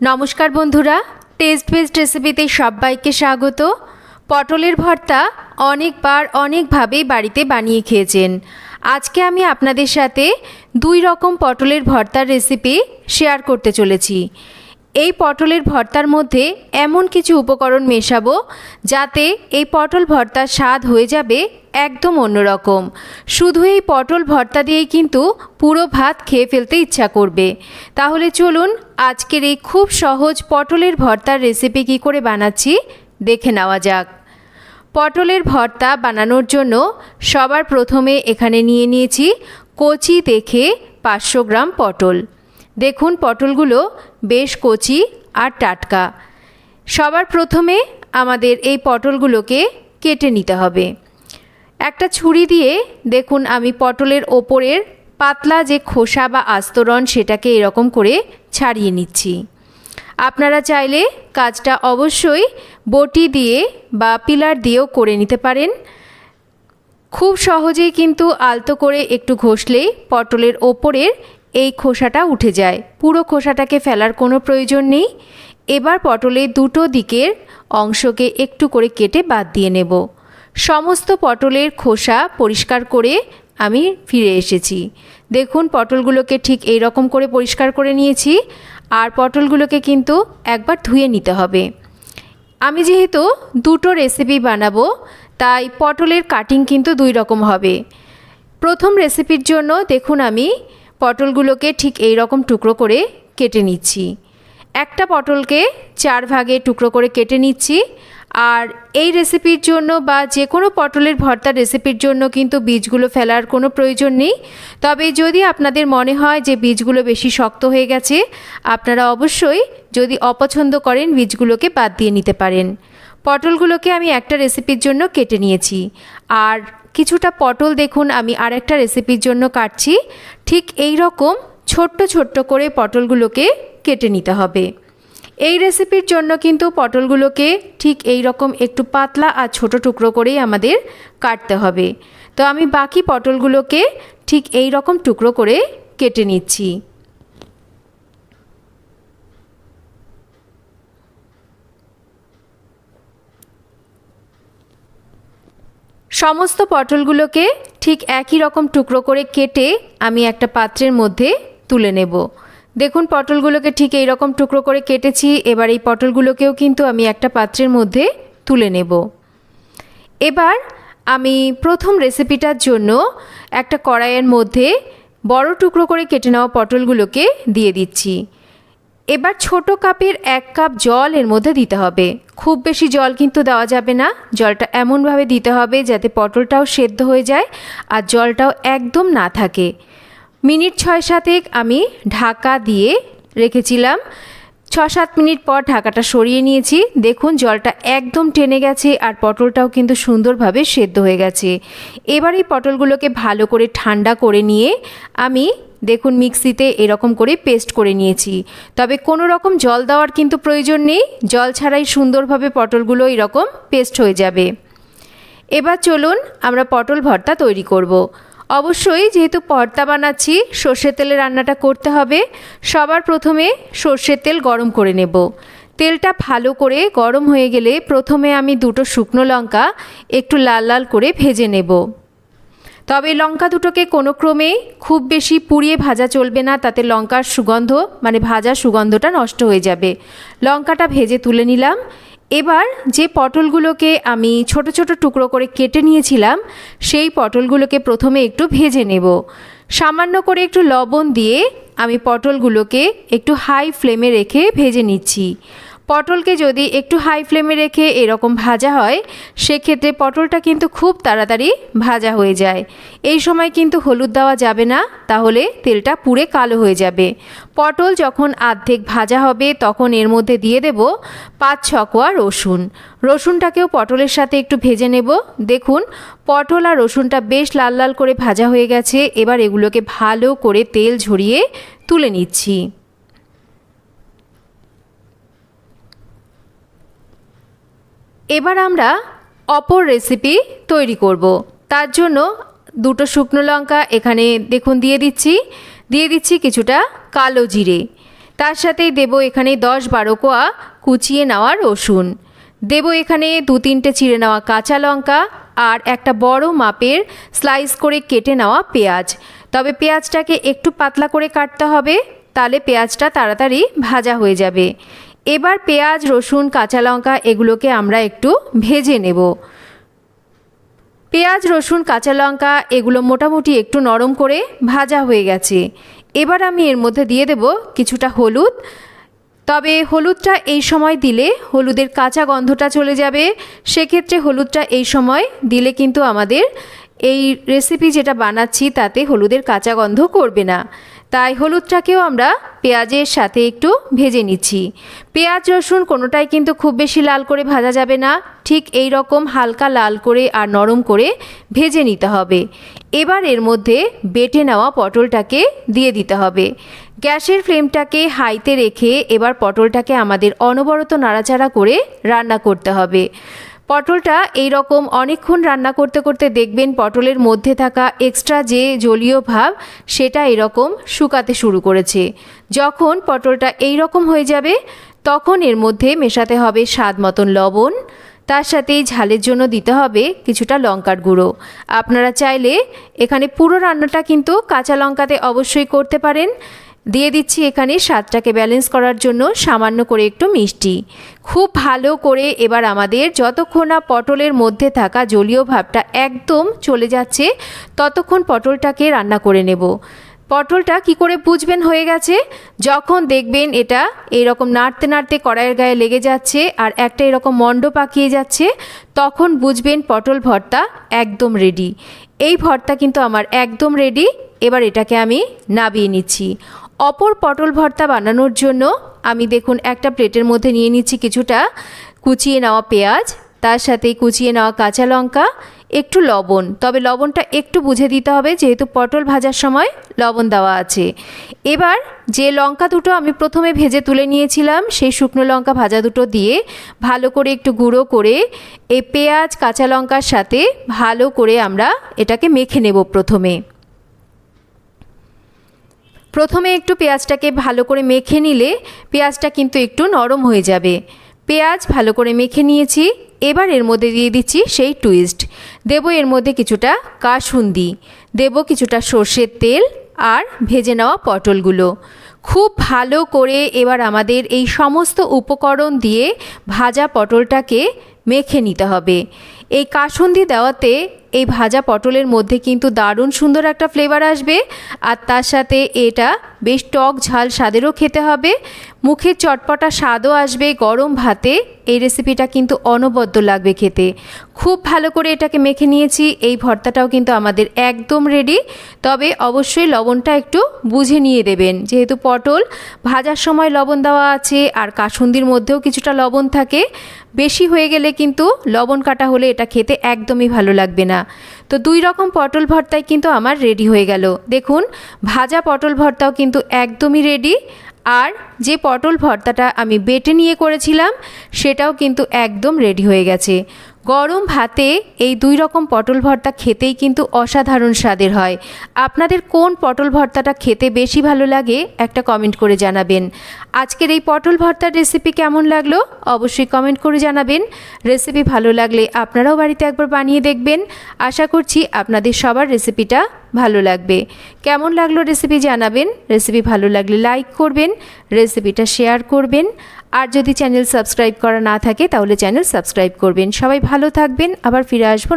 নমস্কার বন্ধুরা test best রেসিপিতে সবাইকে স্বাগত। পটলের ভর্তা অনেকবার অনেকভাবেই বাড়িতে বানিয়ে খেয়েছেন। আজকে আমি আপনাদের সাথে দুই রকম পটলের ভর্তার রেসিপি শেয়ার করতে চলেছি। এই পটলের ভর্তার মধ্যে এমন কিছু উপকরণ মেশাবো যাতে এই পটল ভর্তার স্বাদ হয়ে যাবে একদম অন্যরকম। শুধু এই পটল ভর্তা দিয়েই কিন্তু পুরো ভাত খেয়ে ফেলতে ইচ্ছা করবে। তাহলে চলুন আজকের এই খুব সহজ পটলের ভর্তার রেসিপি কী করে বানাচ্ছি দেখে নেওয়া যাক। পটলের ভর্তা বানানোর জন্য সবার প্রথমে এখানে নিয়ে নিয়েছি কচি দেখে পাঁচশো গ্রাম পটল। দেখুন পটলগুলো বেশ কচি আর টাটকা। সবার প্রথমে আমাদের এই পটলগুলোকে কেটে নিতে হবে। একটা ছুরি দিয়ে দেখুন আমি পটলের ওপরের পাতলা যে খোসা বা আস্তরণ সেটাকে এরকম করে ছাড়িয়ে নিচ্ছি। আপনারা চাইলে কাজটা অবশ্যই বটি দিয়ে বা পিলার দিয়েও করে নিতে পারেন। খুব সহজেই কিন্তু আলতো করে একটু ঘষলেই পটলের ওপরের এই খোসাটা উঠে যায়। পুরো খোসাটাকে ফেলার কোনো প্রয়োজন নেই। এবার পটলের দুটো দিকের অংশকে একটু করে কেটে বাদ দিয়ে নেব। সমস্ত পটলের খোসা পরিষ্কার করে আমি ফিরে এসেছি। দেখুন, পটলগুলোকে ঠিক এই রকম করে পরিষ্কার করে নিয়েছি আর পটলগুলোকে কিন্তু একবার ধুয়ে নিতে হবে। আমি যেহেতু দুটো রেসিপি বানাবো, তাই পটলের কাটিং কিন্তু দুই রকম হবে। প্রথম রেসিপির জন্য দেখুন আমি পটলগুলোকে ঠিক এই রকম টুকরো করে কেটে নিচ্ছি। একটা পটলকে চার ভাগে টুকরো করে কেটে নিচ্ছি আর এই রেসিপির জন্য বা যে কোনো পটলের ভর্তা রেসিপির জন্য কিন্তু বীজগুলো ফেলার কোনো প্রয়োজন নেই। তবে যদি আপনাদের মনে হয় যে বীজগুলো বেশি শক্ত হয়ে গেছে, আপনারা অবশ্যই যদি অপছন্দ করেন বীজগুলোকে বাদ দিয়ে নিতে পারেন। পটলগুলোকে আমি একটা রেসিপির জন্য কেটে নিয়েছি। আর কিছুটা পটল দেখুন, আমি আর একটা রেসিপির জন্য কাটছি। ঠিক এই রকম ছোট্ট ছোট্ট করে পটলগুলোকে কেটে নিতে হবে। এই রেসিপির জন্য কিন্তু পটলগুলোকে ঠিক এই রকম একটু পাতলা আর ছোট টুকরো করেই আমাদের কাটতে হবে। তো আমি বাকি পটলগুলোকে ঠিক এই রকম টুকরো করে কেটে নিচ্ছি। সমস্ত পটলগুলোকে ঠিক একই রকম টুকরো করে কেটে আমি একটা পাত্রের মধ্যে তুলে নেব। দেখুন, পটলগুলোকে ঠিক এই রকম টুকরো করে কেটেছি। এবার এই পটলগুলোকেও কিন্তু আমি একটা পাত্রের মধ্যে তুলে নেব। এবার আমি প্রথম রেসিপিটার জন্য একটা কড়াইয়ের মধ্যে বড় টুকরো করে কেটে নেওয়া পটলগুলোকে দিয়ে দিচ্ছি। এবার ছোট কাপের এক কাপ জল এর মধ্যে দিতে হবে। খুব বেশি জল কিন্তু দেওয়া যাবে না। জলটা এমনভাবে দিতে হবে যাতে পটলটাও সেদ্ধ হয়ে যায় আর জলটাও একদম না থাকে। মিনিট ছয় সাতেক আমি ঢাকা দিয়ে রেখেছিলাম। ছ সাত মিনিট পর ঢাকাটা সরিয়ে নিয়েছি। দেখুন, জলটা একদম টেনে গেছে আর পটলটাও কিন্তু সুন্দরভাবে সেদ্ধ হয়ে গেছে। এবার এই পটলগুলোকে ভালো করে ঠান্ডা করে নিয়ে আমি, দেখুন, মিক্সিতে এরকম করে পেস্ট করে নিয়েছি। তবে কোনো রকম জল দেওয়ার কিন্তু প্রয়োজন নেই। জল ছাড়াই সুন্দরভাবে পটলগুলো এরকম পেস্ট হয়ে যাবে। এবার চলুন আমরা পটল ভর্তা তৈরি করব। অবশ্যই যেহেতু পর্দা বানাচ্ছি, সর্ষের তেলে রান্নাটা করতে হবে। সবার প্রথমে সর্ষের তেল গরম করে নেব। তেলটা ভালো করে গরম হয়ে গেলে প্রথমে আমি দুটো শুকনো লঙ্কা একটু লাল লাল করে ভেজে নেব। তবে লঙ্কা দুটোকে কোনো ক্রমেই খুব বেশি পুড়িয়ে ভাজা চলবে না, তাতে লঙ্কার সুগন্ধ মানে ভাজা সুগন্ধটা নষ্ট হয়ে যাবে। লঙ্কাটা ভেজে তুলে নিলাম। এবার যে পটলগুলোকে আমি ছোট ছোট টুকরো করে কেটে নিয়েছিলাম, সেই পটলগুলোকে প্রথমে একটু ভেজে নেব। সামান্য করে একটু লবণ দিয়ে আমি পটলগুলোকে একটু হাই ফ্লেমে রেখে ভেজে নিচ্ছি। পটলকে যদি একটু হাই ফ্লেমে রেখে এরকম ভাজা হয়, সেক্ষেত্রে পটলটা কিন্তু খুব তাড়াতাড়ি ভাজা হয়ে যায়। এই সময় কিন্তু হলুদ দেওয়া যাবে না, তাহলে তেলটা পুড়ে কালো হয়ে যাবে। পটল যখন আর্ধেক ভাজা হবে, তখন এর মধ্যে দিয়ে দেব পাঁচ ছকোয়া রসুন। রসুনটাকেও পটলের সাথে একটু ভেজে নেব। দেখুন, পটল আর রসুনটা বেশ লাল লাল করে ভাজা হয়ে গেছে। এবার এগুলোকে ভালো করে তেল ঝরিয়ে তুলে নিচ্ছি। এবার আমরা অপর রেসিপি তৈরি করব। তার জন্য দুটো শুকনো লঙ্কা এখানে দেখুন দিয়ে দিচ্ছি। দিয়ে দিচ্ছি কিছুটা কালো জিরে। তার সাথেই দেব এখানে দশ বারো কোয়া কুচিয়ে নেওয়া রসুন। দেব এখানে দু তিনটে চিড়ে নেওয়া কাঁচা লঙ্কা আর একটা বড় মাপের স্লাইস করে কেটে নেওয়া পেঁয়াজ। তবে পেঁয়াজটাকে একটু পাতলা করে কাটতে হবে, তাহলে পেঁয়াজটা তাড়াতাড়ি ভাজা হয়ে যাবে। এবার পেঁয়াজ, রসুন, কাঁচা লঙ্কা এগুলোকে আমরা একটু ভেজে নেব। পেঁয়াজ, রসুন, কাঁচা লঙ্কা এগুলো মোটামুটি একটু নরম করে ভাজা হয়ে গেছে। এবার আমি এর মধ্যে দিয়ে দেব কিছুটা হলুদ। তবে হলুদটা এই সময় দিলে হলুদের কাঁচা গন্ধটা চলে যাবে। সেক্ষেত্রে হলুদটা এই সময় দিলে কিন্তু আমাদের এই রেসিপি যেটা বানাচ্ছি তাতে হলুদের কাঁচা গন্ধ করবে না। তাই হলুদটাকেও আমরা পেঁয়াজের সাথে একটু ভেজে নিচ্ছি। পেঁয়াজ, রসুন কোনোটাই কিন্তু খুব বেশি লাল করে ভাজা যাবে না। ঠিক এই রকম হালকা লাল করে আর নরম করে ভেজে নিতে হবে। এবার এর মধ্যে বেটে নেওয়া পটলটাকে দিয়ে দিতে হবে। গ্যাসের ফ্লেমটাকে হাইতে রেখে এবার পটলটাকে আমাদের অনবরত নাড়াচাড়া করে রান্না করতে হবে। পটলটা এই রকম অনেকক্ষণ রান্না করতে করতে দেখবেন পটলের মধ্যে থাকা এক্সট্রা যে জলীয় ভাব, সেটা এরকম শুকাতে শুরু করেছে। যখন পটলটা এই রকম হয়ে যাবে, তখন এর মধ্যে মেশাতে হবে স্বাদ মতন লবণ। তার সাথেই ঝালের জন্য দিতে হবে কিছুটা লঙ্কার গুঁড়ো। আপনারা চাইলে এখানে পুরো রান্নাটা কিন্তু কাঁচা লঙ্কাতে অবশ্যই করতে পারেন। দিয়ে দিচ্ছি এখানে স্বাদটাকে ব্যালেন্স করার জন্য সামান্য করে একটু মিষ্টি। খুব ভালো করে এবার আমাদের যতক্ষণ না পটলের মধ্যে থাকা জলীয় ভাবটা একদম চলে যাচ্ছে, ততক্ষণ পটলটাকে রান্না করে নেব। পটলটা কি করে বুঝবেন হয়ে গেছে? যখন দেখবেন এটা এরকম নাড়তে নাড়তে কড়াইয়ের গায়ে লেগে যাচ্ছে আর একটা এরকম মণ্ড পাকিয়ে যাচ্ছে, তখন বুঝবেন পটল ভর্তা একদম রেডি এই ভর্তা কিন্তু আমার একদম রেডি এবার এটাকে আমি নাবিয়ে নিচ্ছি। অপর পটল ভর্তা বানানোর জন্য আমি দেখুন একটা প্লেটের মধ্যে নিয়ে নিচ্ছি কিছুটা কুচিয়ে নেওয়া পেঁয়াজ, তার সাথে কুচিয়ে নেওয়া কাঁচা লঙ্কা, একটু লবণ। তবে লবণটা একটু বুঝে দিতে হবে, যেহেতু পটল ভাজার সময় লবণ দেওয়া আছে। এবার যে লঙ্কা দুটো আমি প্রথমে ভেজে তুলে নিয়েছিলাম, সেই শুকনো লঙ্কা ভাজা দুটো দিয়ে ভালো করে একটু গুঁড়ো করে এই পেঁয়াজ, কাঁচা লঙ্কার সাথে ভালো করে আমরা এটাকে মেখে নেব প্রথমে। প্রথমে একটু পেঁয়াজটাকে ভালো করে মেখে নিলে পেঁয়াজটা কিন্তু একটু নরম হয়ে যাবে। পেঁয়াজ ভালো করে মেখে নিয়েছি, এবার এর মধ্যে দিয়ে দিচ্ছি সেই টুইস্ট। দেব এর মধ্যে কিছুটা কাসুন্দি, দেব কিছুটা সর্ষের তেল আর ভেজে নেওয়া পটলগুলো। খুব ভালো করে এবার আমাদের এই সমস্ত উপকরণ দিয়ে ভাজা পটলটাকে মেখে নিতে হবে। এই কাসুন্দি দেওয়াতে এই ভাজা পটলের মধ্যে কিন্তু দারুণ সুন্দর একটা ফ্লেভার আসবে। আর তার সাথে এটা বেশ টক ঝাল স্বাদেরও খেতে হবে। মুখে চটপটা স্বাদও আসবে গরম ভাতে। এই রেসিপিটা কিন্তু অনবদ্য লাগবে খেতে। খুব ভালো করে এটাকে মেখে নিয়েছি। এই ভর্তাটাও কিন্তু আমাদের একদম রেডি তবে অবশ্যই লবণটা একটু বুঝে নিয়ে দেবেন। যেহেতু পটল, ভাজার সময় লবণ দেওয়া আছে আর কাসুন্দির মধ্যেও কিছুটা লবণ থাকে, বেশি হয়ে গেলে কিন্তু লবণ কাটা হলে এটা খেতে একদমই ভালো লাগবে না তো দুই রকম পটল ভর্তাই কিন্তু আমার রেডি হয়ে গেল। দেখুন, ভাজা পটল ভর্তাও কিন্তু একদমই রেডি আর যে পটল ভর্তাটা আমি বেটে নিয়ে করেছিলাম, সেটাও কিন্তু একদম রেডি হয়ে গেছে। গরম ভাতে এই দুই রকম পটল ভর্তা খেতেই কিন্তু অসাধারণ স্বাদের হয়। আপনাদের কোন পটল ভর্তাটা খেতে বেশি ভালো লাগে, একটা কমেন্ট করে জানাবেন। আজকের এই পটল ভর্তার রেসিপি কেমন লাগল, অবশ্যই কমেন্ট করে জানাবেন। রেসিপি ভালো লাগলে আপনারাও বাড়িতে একবার বানিয়ে দেখবেন। আশা করছি আপনাদের সবার রেসিপিটা ভালো লাগবে। কেমন লাগল রেসিপি জানাবেন। রেসিপি ভালো লাগলে লাইক করবেন রেসিপিটা শেয়ার করবেন। আর যদি চ্যানেল সাবস্ক্রাইব করা না থাকে, তাহলে চ্যানেল সাবস্ক্রাইব করবেন। সবাই ভালো থাকবেন, আবার ফিরে আসব